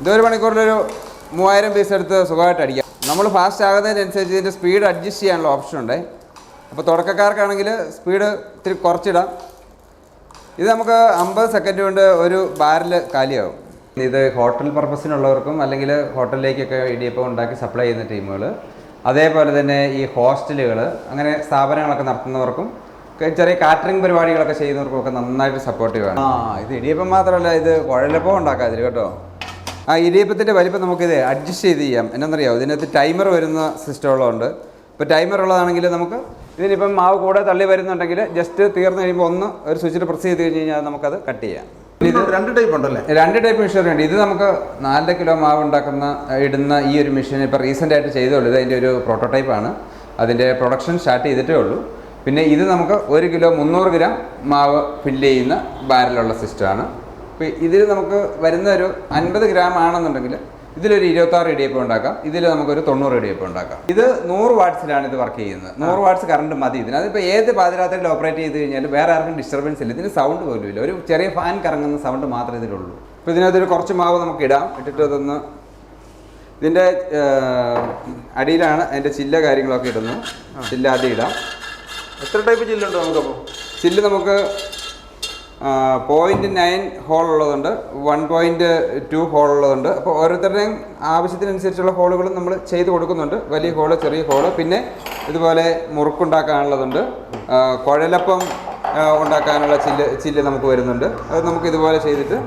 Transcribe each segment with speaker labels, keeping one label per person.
Speaker 1: ഇതൊരു മണിക്കൂറിലൊരു മൂവായിരം പീസ് എടുത്ത് സുഖമായിട്ട് അടിക്കാം. നമ്മൾ ഫാസ്റ്റ് ആകുന്നതിനനുസരിച്ച് ഇതിന്റെ സ്പീഡ് അഡ്ജസ്റ്റ് ചെയ്യാനുള്ള ഓപ്ഷൻ ഉണ്ട്. അപ്പോൾ തുടക്കക്കാർക്കാണെങ്കിൽ സ്പീഡ് ഇത്തിരി കുറച്ചിടാം. ഇത് നമുക്ക് അമ്പത് സെക്കൻഡ് കൊണ്ട് ഒരു ബാരൽ കാലിയാവും. ഇത് ഹോട്ടൽ പർപ്പസിനുള്ളവർക്കും അല്ലെങ്കിൽ ഹോട്ടലിലേക്കൊക്കെ ഇടിയപ്പം ഉണ്ടാക്കി സപ്ലൈ ചെയ്യുന്ന ടീമുകൾ അതേപോലെ തന്നെ ഈ ഹോസ്റ്റലുകൾ അങ്ങനെ സ്ഥാപനങ്ങളൊക്കെ നടത്തുന്നവർക്കും ചെറിയ കാറ്ററിംഗ് പരിപാടികളൊക്കെ ചെയ്യുന്നവർക്കും ഒക്കെ നന്നായിട്ട് സപ്പോർട്ടീവാണ് ആ ഇത് ഇടിയപ്പം മാത്രമല്ല ഇത് കുഴലപ്പം ഉണ്ടാക്കാതിരി കേട്ടോ. ആ ഇടിയപ്പത്തിന്റെ വലിപ്പം നമുക്കിത് അഡ്ജസ്റ്റ് ചെയ്ത് ചെയ്യാം. എന്നറിയാമോ ഇതിനകത്ത് ടൈമർ വരുന്ന സിസ്റ്റം ഉള്ളതുകൊണ്ട്. ഇപ്പോൾ ടൈമർ ഉള്ളതാണെങ്കിൽ നമുക്ക് ഇതിനിപ്പം മാവ് കൂടെ തള്ളി വരുന്നുണ്ടെങ്കിൽ ജസ്റ്റ് തീർന്നു കഴിയുമ്പോൾ ഒന്ന് ഒരു സ്വിച്ചിൽ പ്രസ് ചെയ്ത് കഴിഞ്ഞ് കഴിഞ്ഞാൽ നമുക്കത് കട്ട് ചെയ്യാം.
Speaker 2: ഇത് രണ്ട് ടൈപ്പ് ഉണ്ടല്ലേ?
Speaker 1: രണ്ട് ടൈപ്പ് മെഷീൻ ഉണ്ട്. ഇത് നമുക്ക് നാലര കിലോ മാവ് ഉണ്ടാക്കുന്ന ഇടുന്ന ഈ ഒരു മെഷീൻ ഇപ്പോൾ റീസെന്റ് ആയിട്ട് ചെയ്തോളൂ ഇത് അതിന്റെ ഒരു പ്രോട്ടോടൈപ്പാണ് അതിന്റെ പ്രൊഡക്ഷൻ സ്റ്റാർട്ട് ചെയ്തിട്ടേ ഉള്ളൂ. പിന്നെ ഇത് നമുക്ക് ഒരു കിലോ മുന്നൂറ് ഗ്രാം മാവ് ഫില്ല് ചെയ്യുന്ന ബാരലുള്ള സിസ്റ്റമാണ് ഇപ്പോൾ ഇതിൽ നമുക്ക് വരുന്ന ഒരു അൻപത് ഗ്രാം ആണെന്നുണ്ടെങ്കിൽ ഇതിലൊരു ഇരുപത്താറ് ഇടിയപ്പം ഉണ്ടാക്കാം. ഇതിൽ നമുക്കൊരു തൊണ്ണൂറ് ഇടിയപ്പം ഉണ്ടാക്കാം. ഇത് നൂറ് വാട്സിലാണ് ഇത് വർക്ക് ചെയ്യുന്നത്. നൂറ് വാട്സ് കറണ്ട് മതി ഇതിന്. അതിപ്പോൾ ഏത് പാതിരാത്രിയിൽ ഓപ്പറേറ്റ് ചെയ്ത് കഴിഞ്ഞാൽ വേറെ ആർക്കും ഡിസ്റ്റർബൻസ് ഇല്ല. ഇതിന് സൗണ്ട് പോലും ഇല്ല. ഒരു ചെറിയ ഫാൻ കറങ്ങുന്ന സൗണ്ട് മാത്രമേ ഇതിലുള്ളൂ. ഇപ്പോൾ ഇതിനകത്തൊരു കുറച്ച് മാവ് നമുക്ക് ഇടാം. ഇട്ടിട്ട് അതൊന്ന് ഇതിന്റെ അടിയിലാണ് അതിന്റെ ചില്ല കാര്യങ്ങളൊക്കെ ഇടുന്നത് ചില്ല ആദ്യം ഇടാം.
Speaker 2: എത്ര ടൈപ്പ് ചില്ലുണ്ടോ നമുക്കപ്പോൾ
Speaker 1: ചില്ല് നമുക്ക് പോയിന്റ് നയൻ ഹോൾ ഉള്ളതുണ്ട് വൺ പോയിന്റ് ടു ഹോൾ ഉള്ളതുണ്ട്. അപ്പോൾ ഓരോരുത്തരുടെയും ആവശ്യത്തിനനുസരിച്ചുള്ള ഹോളുകളും നമ്മൾ ചെയ്ത് കൊടുക്കുന്നുണ്ട്. വലിയ ഹോൾ ചെറിയ ഹോൾ പിന്നെ ഇതുപോലെ മുറുക്കുണ്ടാക്കാനുള്ളതുണ്ട്. കുഴലപ്പം ഉണ്ടാക്കാനുള്ള ചില്ല് ചില്ല് നമുക്ക് വരുന്നുണ്ട്. അത് നമുക്ക് ഇതുപോലെ ചെയ്തിട്ട്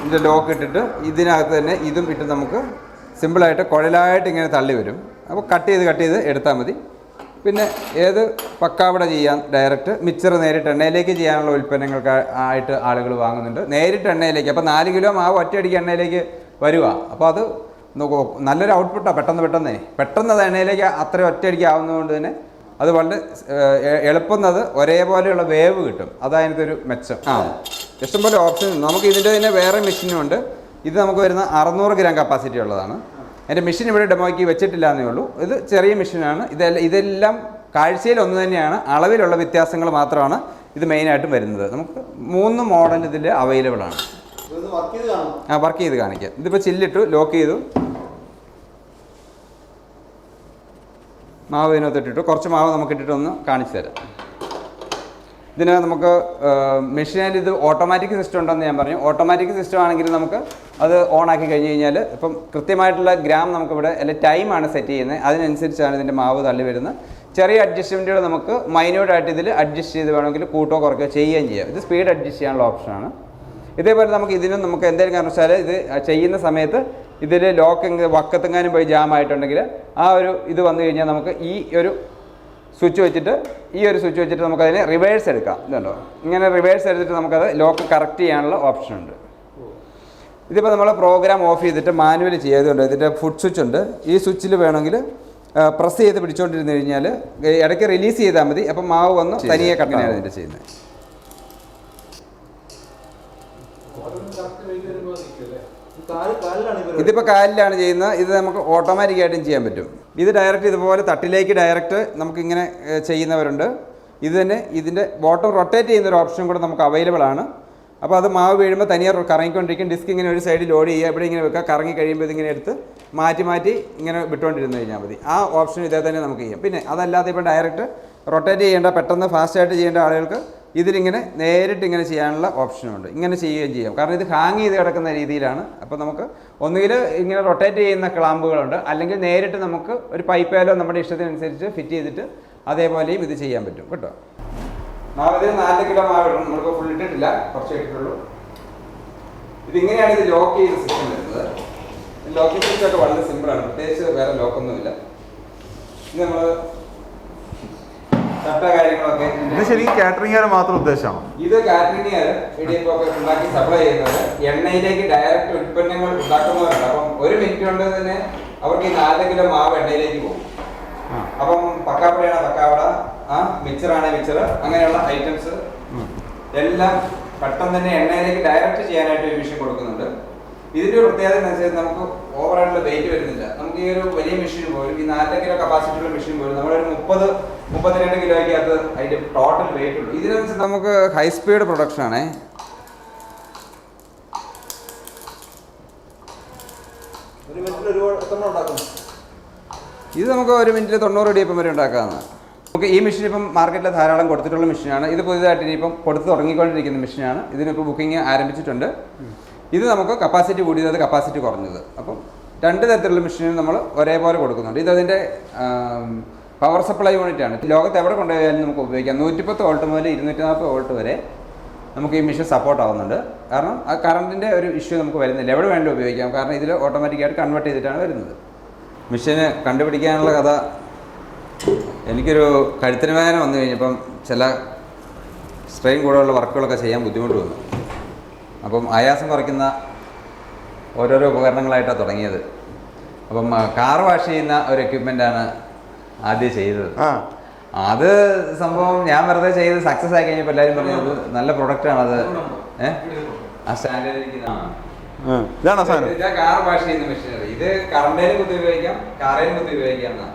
Speaker 1: ഇതിന്റെ ലോക്ക് ഇട്ടിട്ട് ഇതിനകത്ത് തന്നെ ഇതും ഇട്ട് നമുക്ക് സിമ്പിളായിട്ട് കുഴലായിട്ട് ഇങ്ങനെ തള്ളി വരും അപ്പോൾ കട്ട് ചെയ്ത് കട്ട് ചെയ്ത് എടുത്താൽ മതി. പിന്നെ ഏത് പക്കാവട ചെയ്യാം ഡയറക്റ്റ് മിക്സർ നേരിട്ട് എണ്ണയിലേക്ക് ചെയ്യാനുള്ള ഉൽപ്പന്നങ്ങൾക്ക് ആയിട്ട് ആളുകൾ വാങ്ങുന്നുണ്ട്. നേരിട്ട് എണ്ണയിലേക്ക്. അപ്പോൾ നാല് കിലോ മാവ് ഒറ്റയടിക്ക് എണ്ണയിലേക്ക് വരിക അപ്പോൾ അത് നല്ലൊരു ഔട്ട്പുട്ടാണ് പെട്ടെന്ന് പെട്ടെന്നേ. പെട്ടെന്ന് അത് എണ്ണയിലേക്ക് അത്ര ഒറ്റയടിക്ക് ആവുന്നതുകൊണ്ട് തന്നെ അത് വളരെ ഏഹ്, എളുപ്പം അത് ഒരേപോലെയുള്ള വേവ് കിട്ടും. അതായത് ഒരു മെച്ചം. ആ. ഇഷ്ടംപോലെ ഓപ്ഷൻ നമുക്ക് ഇതിന്റെ തന്നെ വേറെ മെഷീനും ഉണ്ട്. ഇത് നമുക്ക് വരുന്ന അറുന്നൂറ് ഗ്രാം കപ്പാസിറ്റി ഉള്ളതാണ്. എന്റെ മെഷീൻ ഇവിടെ ഡെമോയ്ക്ക് വെച്ചിട്ടില്ല എന്നേ ഉള്ളൂ. ഇത് ചെറിയ മെഷീനാണ് ഇതെല്ലാം ഇതെല്ലാം കാഴ്ചയിൽ ഒന്ന് തന്നെയാണ്. അളവിലുള്ള വ്യത്യാസങ്ങൾ മാത്രമാണ് ഇത് മെയിനായിട്ടും വരുന്നത്. നമുക്ക് മൂന്ന് മോഡൽ ഇതിൽ അവൈലബിൾ ആണ്. ആ വർക്ക് ചെയ്ത് കാണിക്കാം. ഇതിപ്പോൾ ചില്ലിട്ടു ലോക്ക് ചെയ്തു. മാവ് ഇതിനകത്ത് ഇട്ടിട്ടു. കുറച്ച് മാവ് നമുക്ക് ഇട്ടിട്ട് ഒന്ന് കാണിച്ചു തരാം. ഇതിന് നമുക്ക് മെഷീനിൽ ഇത് ഓട്ടോമാറ്റിക് സിസ്റ്റം ഉണ്ടെന്ന് ഞാൻ പറഞ്ഞു. ഓട്ടോമാറ്റിക് സിസ്റ്റം ആണെങ്കിൽ നമുക്ക് അത് ഓൺ ആക്കി കഴിഞ്ഞ് കഴിഞ്ഞാൽ ഇപ്പം കൃത്യമായിട്ടുള്ള ഗ്രാം നമുക്കിവിടെ അല്ലെ ടൈമാണ് സെറ്റ് ചെയ്യുന്നത്. അതിനനുസരിച്ചാണ് ഇതിന്റെ മാവ് തള്ളി വരുന്നത്. ചെറിയ അഡ്ജസ്റ്റ്മെന്റുകൾ നമുക്ക് മൈന്യൂട്ടായിട്ട് ഇതിൽ അഡ്ജസ്റ്റ് ചെയ്ത് വേണമെങ്കിൽ കൂട്ടോ കുറയ്ക്കുകയോ ചെയ്യുകയും ചെയ്യാം. ഇത് സ്പീഡ് അഡ്ജസ്റ്റ് ചെയ്യാനുള്ള ഓപ്ഷനാണ് ഇതേപോലെ നമുക്ക് ഇതിനും നമുക്ക് എന്തെങ്കിലും കാരണവശാൽ ഇത് ചെയ്യുന്ന സമയത്ത് ഇതിൽ ലോക്ക് വക്കത്തെങ്ങാനും പോയി ജാം ആയിട്ടുണ്ടെങ്കിൽ ആ ഒരു ഇത് വന്നു കഴിഞ്ഞാൽ നമുക്ക് ഈ ഒരു സ്വിച്ച് വെച്ചിട്ട് ഈ ഒരു സ്വിച്ച് വെച്ചിട്ട് നമുക്കതിനെ റിവേഴ്സ് എടുക്കാം. ഇതുണ്ടോ? ഇങ്ങനെ റിവേഴ്സ് എടുത്തിട്ട് നമുക്കത് ലോക്ക് കറക്റ്റ് ചെയ്യാനുള്ള ഓപ്ഷൻ ഉണ്ട്. ഇതിപ്പോൾ നമ്മൾ പ്രോഗ്രാം ഓഫ് ചെയ്തിട്ട് മാനുവലി ചെയ്തുകൊണ്ട് ഇതിന്റെ ഫുഡ് സ്വിച്ച് ഉണ്ട്. ഈ സ്വിച്ചിൽ വേണമെങ്കിൽ പ്രസ് ചെയ്ത് പിടിച്ചുകൊണ്ടിരുന്ന് കഴിഞ്ഞാൽ ഇടയ്ക്ക് റിലീസ് ചെയ്താൽ മതി. അപ്പം മാവ് വന്ന് തനിയെ കട്ടനാണ് ഇതിന്റെ ചെയ്യുന്നത്. ഇതിപ്പോൾ കാലിലാണ് ചെയ്യുന്നത്. ഇത് നമുക്ക് ഓട്ടോമാറ്റിക് ആയിട്ടും ചെയ്യാൻ പറ്റും. ഇത് ഡയറക്റ്റ് ഇതുപോലെ തട്ടിലേക്ക് ഡയറക്റ്റ് നമുക്കിങ്ങനെ ചെയ്യുന്നവരുണ്ട്. ഇത് തന്നെ ഇതിന്റെ ബോട്ടം റൊട്ടേറ്റ് ചെയ്യുന്ന ഒരു ഓപ്ഷൻ കൂടെ നമുക്ക് അവൈലബിൾ ആണ്. അപ്പോൾ അത് മാവ് വീഴുമ്പോൾ തനിയെ കറങ്ങിക്കൊണ്ടിരിക്കും. ഡിസ്ക് ഇങ്ങനെ ഒരു സൈഡിൽ ലോഡ് ചെയ്യുക. ഇവിടെ ഇങ്ങനെ വെക്കുക. കറങ്ങി കഴിയുമ്പോൾ ഇതിങ്ങനെ എടുത്ത് മാറ്റി മാറ്റി ഇങ്ങനെ വിട്ടുകൊണ്ടിരുന്ന് കഴിഞ്ഞാൽ മതി. ആ ഓപ്ഷൻ ഇതേ തന്നെ നമുക്ക് ചെയ്യാം. പിന്നെ അതല്ലാതെ ഇപ്പോൾ ഡയറക്റ്റ് റൊട്ടേറ്റ് ചെയ്യേണ്ട പെട്ടെന്ന് ഫാസ്റ്റായിട്ട് ചെയ്യേണ്ട ആളുകൾക്ക് ഇതിലിങ്ങനെ നേരിട്ട് ഇങ്ങനെ ചെയ്യാനുള്ള ഓപ്ഷനുണ്ട് ഇങ്ങനെ ചെയ്യുകയും ചെയ്യാം. കാരണം ഇത് ഹാങ് ചെയ്ത് കിടക്കുന്ന രീതിയിലാണ്. അപ്പോൾ നമുക്ക് ഒന്നുകിൽ ഇങ്ങനെ റൊട്ടേറ്റ് ചെയ്യുന്ന ക്ലാമ്പുകളുണ്ട്. അല്ലെങ്കിൽ നേരിട്ട് നമുക്ക് ഒരു പൈപ്പേലോ നമ്മുടെ ഇഷ്ടത്തിനനുസരിച്ച് ഫിറ്റ് ചെയ്തിട്ട് അതേപോലെയും ഇത് ചെയ്യാൻ പറ്റും. കേട്ടോ? മാവ് നാല് കിലോ മാവ് ഇടണം. നമ്മളിപ്പോൾ ഫുൾ ഇട്ടിട്ടില്ല. കുറച്ച് ഇട്ടിട്ടുള്ളൂ. ഇതിങ്ങനെയാണ് ഇത് ലോക്ക് ചെയ്ത സിസ്റ്റം വരുന്നത്. ലോക്കിംഗ് സിസ്റ്റം ഒക്കെ വളരെ സിമ്പിളാണ് പ്രത്യേകിച്ച് വേറെ ലോക്കൊന്നുമില്ല ഇത് നമ്മൾ ചട്ട കാര്യങ്ങളൊക്കെ
Speaker 2: ഇത് ശരിക്കും കാറ്ററിംഗുകാരെ മാത്രം ഉദ്ദേശമാണ്?
Speaker 1: ഇത് കാറ്ററിംഗുകാർ ഇടിയപ്പൊക്കെ ഉണ്ടാക്കി സപ്ലൈ ചെയ്യുന്നത്. എണ്ണയിലേക്ക് ഡയറക്റ്റ് ഉൽപ്പന്നങ്ങൾ ഉണ്ടാക്കുന്നവരുണ്ട്. അപ്പം ഒരു മിനിറ്റ് കൊണ്ട് തന്നെ അവർക്ക് ഈ നാല് കിലോ മാവ് എണ്ണയിലേക്ക് പോകും. അപ്പം പക്കാപ്പടയാണ് പക്കാവട. ആ മിക്സറാണ് മിക്സർ അങ്ങനെയുള്ള ഐറ്റംസ് എല്ലാം പെട്ടെന്ന് തന്നെ എണ്ണയിലേക്ക് ഡയറക്റ്റ് ചെയ്യാനായിട്ട് ഒരു മെഷീൻ കൊടുക്കുന്നുണ്ട്. ഇതിന്റെ ഒരു പ്രത്യേകത എന്ന് വെച്ചാൽ നമുക്ക് ഓവറായിട്ടുള്ള വെയിറ്റ് വരുന്നില്ല. നമുക്ക് ഈ ഒരു വലിയ മെഷീൻ പോലും ഈ നാലര കിലോ കപ്പാസിറ്റി ഉള്ള മെഷീൻ പോലും നമ്മളൊരു മുപ്പത് മുപ്പത്തിരണ്ട് കിലോയ്ക്കകത്ത് അതിന്റെ ടോട്ടൽ വെയിറ്റ് ഉള്ളൂ. ഇതിനനുസരിച്ച് നമുക്ക് ഹൈ സ്പീഡ് പ്രൊഡക്ഷൻ ആണേ.
Speaker 2: ഒരു മിനിറ്റിൽ ഒരു എത്ര ഉണ്ടാക്കും?
Speaker 1: ഇത് നമുക്ക് ഒരു മിനിറ്റിൽ തൊണ്ണൂറ് ഇടിയപ്പം വരെ ഉണ്ടാക്കാവുന്നതാണ്. നമുക്ക് ഈ മെഷീൻ ഇപ്പം മാർക്കറ്റിൽ ധാരാളം കൊടുത്തിട്ടുള്ള മെഷീനാണ്. ഇത് പുതിയതായിട്ട് ഇനിയിപ്പം കൊടുത്ത് തുടങ്ങിക്കൊണ്ടിരിക്കുന്ന മെഷീനാണ്. ഇതിനിപ്പോൾ ബുക്കിംഗ് ആരംഭിച്ചിട്ടുണ്ട്. ഇത് നമുക്ക് കപ്പാസിറ്റി കൂടിയത് കപ്പാസിറ്റി കുറഞ്ഞത്. അപ്പം രണ്ട് തരത്തിലുള്ള മെഷീൻ നമ്മൾ ഒരേപോലെ കൊടുക്കുന്നുണ്ട്. ഇതതിന്റെ പവർ സപ്ലൈ യൂണിറ്റ് ആണ്. ലോകത്ത് എവിടെ കൊണ്ടുപോയാലും നമുക്ക് ഉപയോഗിക്കാം. നൂറ്റിപ്പത്ത് വോൾട്ട് മുതൽ ഇരുന്നൂറ്റി നാൽപ്പത് വോൾട്ട് വരെ നമുക്ക് ഈ മെഷീൻ സപ്പോർട്ട് ആവുന്നുണ്ട്. കാരണം ആ കറണ്ടിന്റെ ഒരു ഇഷ്യൂ നമുക്ക് വരുന്നില്ല. എവിടെ വേണ്ടി ഉപയോഗിക്കാം. കാരണം ഇതിൽ ഓട്ടോമാറ്റിക്കായിട്ട് കൺവേർട്ട് ചെയ്തിട്ടാണ് വരുന്നത്. മെഷീന് കണ്ടുപിടിക്കാനുള്ള കഥ എനിക്കൊരു കഴുത്തിന് വേദന വന്നു കഴിഞ്ഞപ്പം ചില സ്ട്രെയിൻ കൂടെയുള്ള വർക്കുകളൊക്കെ ചെയ്യാൻ ബുദ്ധിമുട്ട് വന്നു. അപ്പം ആയാസം കുറയ്ക്കുന്ന ഓരോരോ ഉപകരണങ്ങളായിട്ടാണ് തുടങ്ങിയത്. അപ്പം കാർ വാഷ് ചെയ്യുന്ന ഒരു എക്യുപ്മെന്റാണ് ആദ്യം ചെയ്തത്. അത് സംഭവം ഞാൻ വെറുതെ ചെയ്ത് സക്സസ് ആയി കഴിഞ്ഞപ്പോൾ എല്ലാവരും പറഞ്ഞത് നല്ല പ്രൊഡക്റ്റ് ആണ് അത്. ഏഹ് ആ സ്റ്റാൻഡേർഡ്.
Speaker 2: ഇതാണോ. സാധനം.
Speaker 1: കാർ വാഷ് ചെയ്യുന്ന മെഷീനറി ഇത് കറണ്ടേനും കുത്തി ഉപയോഗിക്കാം കാറേനും കുത്തി ഉപയോഗിക്കാം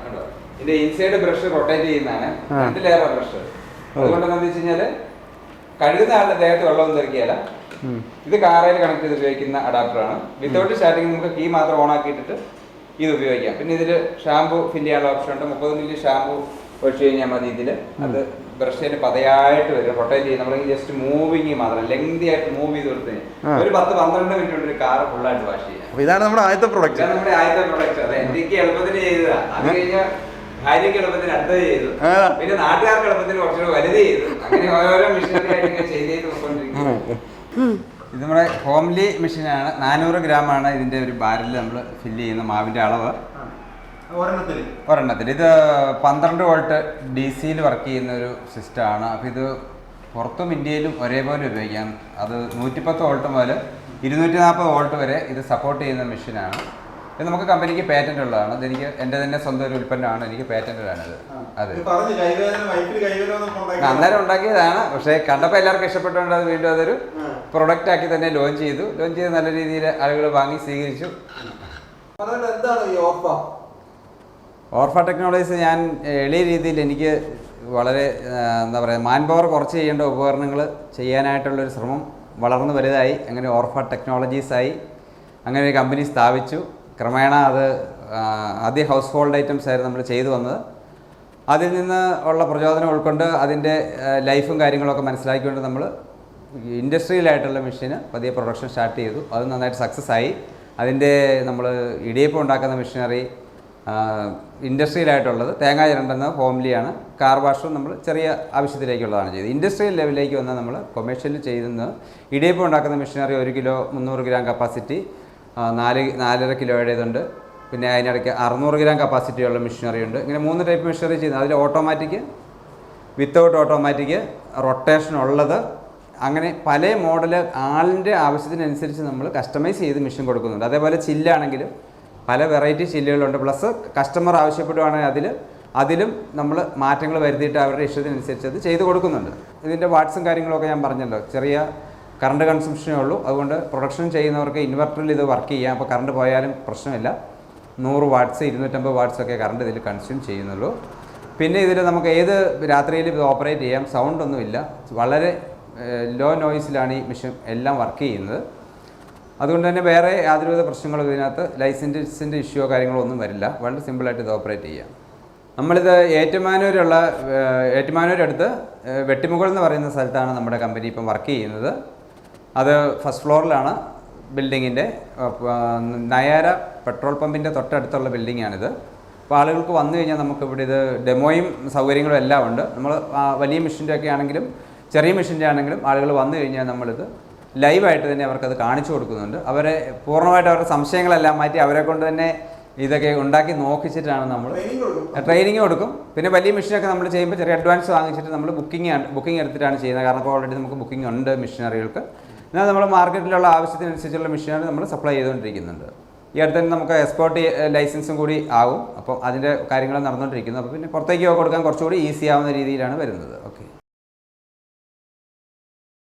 Speaker 1: ഇതിന്റെ ഇൻസൈഡ് ബ്രഷ് റൊട്ടേറ്റ് ചെയ്യുന്നതാണ്. രണ്ട് ലെയർ ബ്രഷ് അതുകൊണ്ട് എന്താണെന്ന് വെച്ച് കഴുകുന്ന ആളുടെ ദേഹത്ത് വെള്ളമൊന്നും തെറിക്കുകയല്ല. ഇത് കാറയിൽ കണക്ട് ചെയ്ത് ഉപയോഗിക്കുന്ന അഡാപ്റ്ററാണ് വിത്തൗട്ട് സ്റ്റാർട്ടിങ് നമുക്ക് കീ മാത്രം ഓൺ ആക്കിയിട്ടിട്ട് ഇത് ഉപയോഗിക്കാം. പിന്നെ ഇതിൽ ഷാമ്പു ഫില്ല് ചെയ്യാനുള്ള ഓപ്ഷൻ ഉണ്ട്. മുപ്പത് മില്ലി ഷാമ്പു ഒഴിച്ചു കഴിഞ്ഞാൽ മതി ഇതിൽ അത് ബ്രഷ് ബ്രഷിന് പതയായിട്ട് വരും. റൊട്ടേറ്റ് ചെയ്യും. നമ്മൾ ജസ്റ്റ് മൂവിങ് മാത്രം ലെങ്തി ആയിട്ട് മൂവ് ചെയ്ത് കൊടുത്ത് ഒരു പത്ത് പന്ത്രണ്ട് മിനിറ്റ് കൊണ്ട് ഒരു കാർ ഫുള്ളായിട്ട് വാഷ് ചെയ്യാം.
Speaker 2: ഇതാണ് നമ്മുടെ ആദ്യത്തെ പ്രൊഡക്റ്റ്
Speaker 1: നമ്മുടെ ആദ്യത്തെ പ്രൊഡക്റ്റ് അതെ എനിക്ക് എളുപ്പത്തിന് ചെയ്തതാണ് അത് കഴിഞ്ഞ ഭാര്യയ്ക്ക് എളുപ്പത്തിന് അടുത്തത് ചെയ്തു. പിന്നെ നാട്ടുകാർക്ക് എളുപ്പത്തിന് കുറച്ചുകൂടെ വലുത് ചെയ്തു. അങ്ങനെ ഓരോരോ മിഷനറി ആയിട്ട് ഇങ്ങനെ ചെയ്ത് ചെയ്ത് പോയിക്കൊണ്ടിരിക്കുന്നു ഇത് നമ്മുടെ ഹോംലി മെഷീനാണ് നാനൂറ് ഗ്രാമാണ് ഇതിന്റെ ഒരു ബാരൽ നമ്മൾ ഫില്ല് ചെയ്യുന്ന മാവിന്റെ അളവ്.
Speaker 2: ഒരെണ്ണത്തിൽ
Speaker 1: ഒരെണ്ണത്തിൽ ഇത് പന്ത്രണ്ട് വോൾട്ട് ഡി സിയിൽ വർക്ക് ചെയ്യുന്ന ഒരു സിസ്റ്റമാണ് അപ്പോൾ ഇത് പുറത്തും ഇന്ത്യയിലും ഒരേപോലെ ഉപയോഗിക്കാം. അത് നൂറ്റിപ്പത്ത് വോൾട്ട് മുതൽ ഇരുന്നൂറ്റി നാൽപ്പത് വോൾട്ട് വരെ ഇത് സപ്പോർട്ട് ചെയ്യുന്ന മെഷീനാണ് ഇത് നമുക്ക് കമ്പനിക്ക് പേറ്റന്റ് ഉള്ളതാണ്. ഇതെനിക്ക് എന്റെ തന്നെ സ്വന്തം ഒരു ഉൽപ്പന്നമാണ്. എനിക്ക് പേറ്റന്റഡാണിത് അതെ. അന്നേരം ഉണ്ടാക്കിയതാണ്. പക്ഷേ കണ്ടപ്പോൾ എല്ലാവർക്കും ഇഷ്ടപ്പെട്ടുകൊണ്ട് അത് വീണ്ടും അതൊരു. പ്രൊഡക്റ്റ് ആക്കി തന്നെ ലോഞ്ച് ചെയ്തു. ലോഞ്ച് ചെയ്ത് നല്ല രീതിയിൽ ആളുകൾ വാങ്ങി സ്വീകരിച്ചു. ഓർഫ? ടെക്നോളജീസ് ഞാൻ എളിയ രീതിയിൽ എനിക്ക് വളരെ എന്താ പറയുക മാൻ പവർ കുറച്ച് ചെയ്യേണ്ട ഉപകരണങ്ങൾ ചെയ്യാനായിട്ടുള്ളൊരു ശ്രമം വളർന്നു വലുതായി. അങ്ങനെ ഓർഫ ടെക്നോളജീസായി അങ്ങനെ ഒരു കമ്പനി സ്ഥാപിച്ചു. ക്രമേണ അത് ആദ്യ ഹൗസ് ഹോൾഡ് ഐറ്റംസ് ആയിരുന്നു നമ്മൾ ചെയ്തു വന്നത്. അതിൽ നിന്ന് ഉള്ള പ്രചോദനം ഉൾക്കൊണ്ട് അതിന്റെ ലൈഫും കാര്യങ്ങളൊക്കെ മനസ്സിലാക്കിക്കൊണ്ട് നമ്മൾ ഇൻഡസ്ട്രിയലായിട്ടുള്ള മെഷീന് പതിയെ പ്രൊഡക്ഷൻ സ്റ്റാർട്ട് ചെയ്തു. അത് നന്നായിട്ട് സക്സസ് ആയി. അതിന്റെ നമ്മൾ ഇടിയപ്പം ഉണ്ടാക്കുന്ന മെഷീനറി ഇൻഡസ്ട്രിയലായിട്ടുള്ളത് തേങ്ങ ചിരണ്ടെന്ന ഹോംലിയാണ് കാർ വാഷും നമ്മൾ ചെറിയ ആവശ്യത്തിലേക്കുള്ളതാണ് ചെയ്തത്. ഇൻഡസ്ട്രിയൽ ലെവലിലേക്ക് വന്നാൽ നമ്മൾ കൊമേഴ്ഷ്യൽ ചെയ്യുന്നത് ഇടിയപ്പം ഉണ്ടാക്കുന്ന മെഷീനറി ഒരു കിലോ മുന്നൂറ് ഗ്രാം കപ്പാസിറ്റി നാല് നാലര കിലോയുടേതുണ്ട് പിന്നെ അതിനിടയ്ക്ക് അറുന്നൂറ് ഗ്രാം കപ്പാസിറ്റിയുള്ള മെഷീനറി ഉണ്ട്. ഇങ്ങനെ മൂന്ന് ടൈപ്പ് മെഷീനറി ചെയ്യുന്നത്. അതിൽ ഓട്ടോമാറ്റിക് വിത്തൗട്ട് ഓട്ടോമാറ്റിക് റൊട്ടേഷൻ ഉള്ളത്. അങ്ങനെ പല മോഡൽ ആളിന്റെ ആവശ്യത്തിനനുസരിച്ച് നമ്മൾ കസ്റ്റമൈസ് ചെയ്ത് മെഷീൻ കൊടുക്കുന്നുണ്ട്. അതേപോലെ ചില്ലാണെങ്കിലും പല വെറൈറ്റി ചില്ലുകളുണ്ട്. പ്ലസ് കസ്റ്റമർ ആവശ്യപ്പെടുവാണെങ്കിൽ അതിൽ അതിലും നമ്മൾ മാറ്റങ്ങൾ വരുത്തിയിട്ട് അവരുടെ ഇഷ്ടത്തിനനുസരിച്ച് അത് ചെയ്ത് കൊടുക്കുന്നുണ്ട്. ഇതിന്റെ വാട്സും കാര്യങ്ങളൊക്കെ ഞാൻ പറഞ്ഞല്ലോ. ചെറിയ കറണ്ട് കൺസംഷനേ ഉള്ളൂ. അതുകൊണ്ട് പ്രൊഡക്ഷൻ ചെയ്യുന്നവർക്ക് ഇൻവെർട്ടറിൽ ഇത് വർക്ക് ചെയ്യാം. അപ്പോൾ കറണ്ട് പോയാലും പ്രശ്നമില്ല. നൂറ് വാട്ട്സ് ഇരുന്നൂറ്റമ്പത് വാട്ട്സ് ഒക്കെ കറണ്ട് ഇതിൽ കൺസ്യൂം ചെയ്യുന്നുള്ളൂ. പിന്നെ ഇതിൽ നമുക്ക് ഏത് രാത്രിയിൽ ഇത് ഓപ്പറേറ്റ് ചെയ്യാം? സൗണ്ട് ഒന്നുമില്ല വളരെ ലോ നോയ്സിലാണ് ഈ മെഷീൻ എല്ലാം വർക്ക് ചെയ്യുന്നത്. അതുകൊണ്ട് തന്നെ വേറെ യാതൊരുവിധ പ്രശ്നങ്ങളും ഇതിനകത്ത് ലൈസൻസിന്റെ ഇഷ്യൂയോ കാര്യങ്ങളോ ഒന്നും വരില്ല. വളരെ സിമ്പിളായിട്ട് ഇത് ഓപ്പറേറ്റ് ചെയ്യാം. നമ്മളിത് ഏറ്റുമാനൂരുള്ള ഏറ്റുമാനൂരടുത്ത് വെട്ടിമുകൾ എന്ന് പറയുന്ന സ്ഥലത്താണ് നമ്മുടെ കമ്പനി ഇപ്പം വർക്ക് ചെയ്യുന്നത്. അത് ഫസ്റ്റ് ഫ്ലോറിലാണ് ബിൽഡിങ്ങിന്റെ നയാര പെട്രോൾ പമ്പിന്റെ തൊട്ടടുത്തുള്ള ബിൽഡിങ്ങാണിത് അപ്പോൾ ആളുകൾക്ക് വന്നു കഴിഞ്ഞാൽ നമുക്ക് ഇവിടെ ഇത് ഡെമോയും സൗകര്യങ്ങളും എല്ലാം ഉണ്ട്. നമ്മൾ വലിയ മെഷീന്റെ ഒക്കെ ആണെങ്കിലും ചെറിയ മെഷീന്റെ ആണെങ്കിലും ആളുകൾ വന്നു കഴിഞ്ഞാൽ നമ്മളിത് ലൈവായിട്ട് തന്നെ അവർക്കത് കാണിച്ചു കൊടുക്കുന്നുണ്ട്. അവരെ പൂർണമായിട്ട് അവരുടെ സംശയങ്ങളെല്ലാം മാറ്റി അവരെ കൊണ്ട് തന്നെ ഇതൊക്കെ ഉണ്ടാക്കി നോക്കിച്ചിട്ടാണ് നമ്മൾ ട്രെയിനിങ് കൊടുക്കും. പിന്നെ വലിയ മെഷീനൊക്കെ നമ്മൾ ചെയ്യുമ്പോൾ ചെറിയ അഡ്വാൻസ് വാങ്ങിച്ചിട്ട് നമ്മൾ ബുക്കിംഗ് ബുക്കിംഗ് എടുത്തിട്ടാണ് ചെയ്യുന്നത്. കാരണം ഇപ്പോൾ ഓൾറെഡി നമുക്ക് ബുക്കിംഗ് ഉണ്ട് മെഷീനറികൾക്ക് എന്നാൽ നമ്മൾ മാർക്കറ്റിലുള്ള ആവശ്യത്തിനനുസരിച്ചുള്ള മെഷീനാണ് നമ്മൾ സപ്ലൈ ചെയ്തുകൊണ്ടിരിക്കുന്നുണ്ട്. ഈ അടുത്ത് തന്നെ നമുക്ക് എക്സ്പോർട്ട് ലൈസൻസും കൂടി ആവും. അപ്പോൾ അതിന്റെ കാര്യങ്ങൾ നടന്നുകൊണ്ടിരിക്കുന്നു. അപ്പോൾ പിന്നെ പുറത്തേക്ക് കൊടുക്കാൻ കുറച്ചുകൂടി ഈസി ആവുന്ന രീതിയിലാണ് വരുന്നത്.